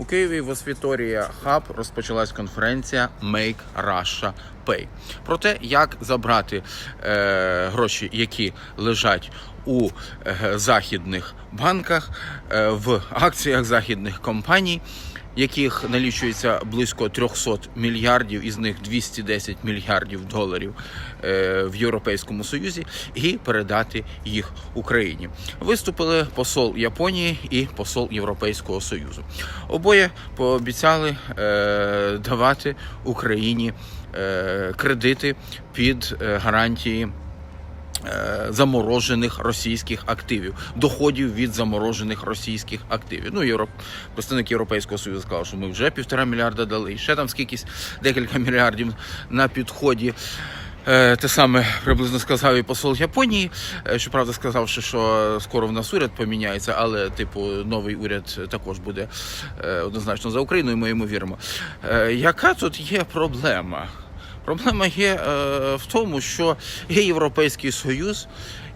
У Києві в Освіторія Хаб розпочалась конференція Make Russia Pay. Про те, як забрати е, гроші, які лежать у е, західних банках, е, в акціях західних компаній, яких налічується близько 300 мільярдів, із них 210 мільярдів доларів е, в Європейському Союзі, і передати їх Україні. Виступили посол Японії і посол Європейського Союзу. Обоє пообіцяли е, давати Україні е, кредити під е, гарантії. е, Заморожених російських активів, доходів від заморожених російських активів. Ну, Європ... представник Європейського Союзу сказав, що ми вже півтора мільярда дали, ще там скількись декілька мільярдів на підході. Е, Те саме приблизно сказав і посол Японії. Щоправда, сказавши, що скоро в нас уряд поміняється, але типу новий уряд також буде однозначно за Україною. Ми йому віримо. Яка тут є проблема? Проблема є е, в тому, що і Європейський Союз,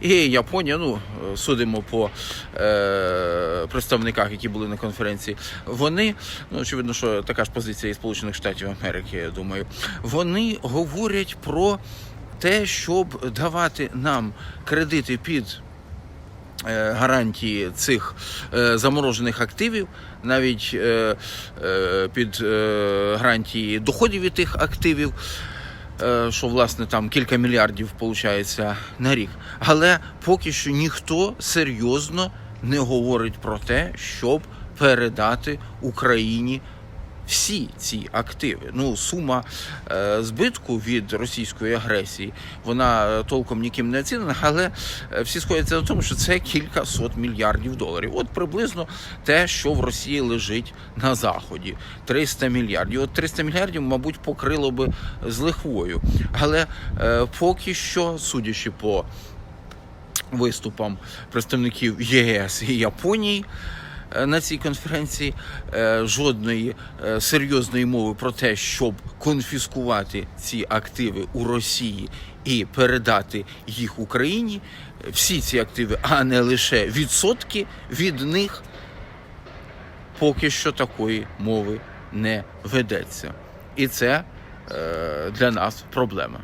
і Японія, ну судимо по е, представниках, які були на конференції, вони, ну очевидно, що така ж позиція і Сполучених Штатів Америки, я думаю, вони говорять про те, щоб давати нам кредити під е, гарантії цих е, заморожених активів, навіть е, під гарантії доходів від тих активів. Е, Що власне там кілька мільярдів виходить на рік, але поки що ніхто серйозно не говорить про те, щоб передати Україні всі ці активи. Ну, сума е, збитку від російської агресії, вона е, толком ніким не оцінена, але е, всі сходяться на тому, що це кілька сот мільярдів доларів. От приблизно те, що в Росії лежить на заході 300 мільярдів. От 300 мільярдів, мабуть, покрило би з лихвою. Але е, поки що, судячи по виступам представників ЄС і Японії на цій конференції е, жодної е, серйозної мови про те, щоб конфіскувати ці активи у Росії і передати їх Україні. Всі ці активи, а не лише відсотки від них, поки що такої мови не ведеться. І це е, для нас проблема.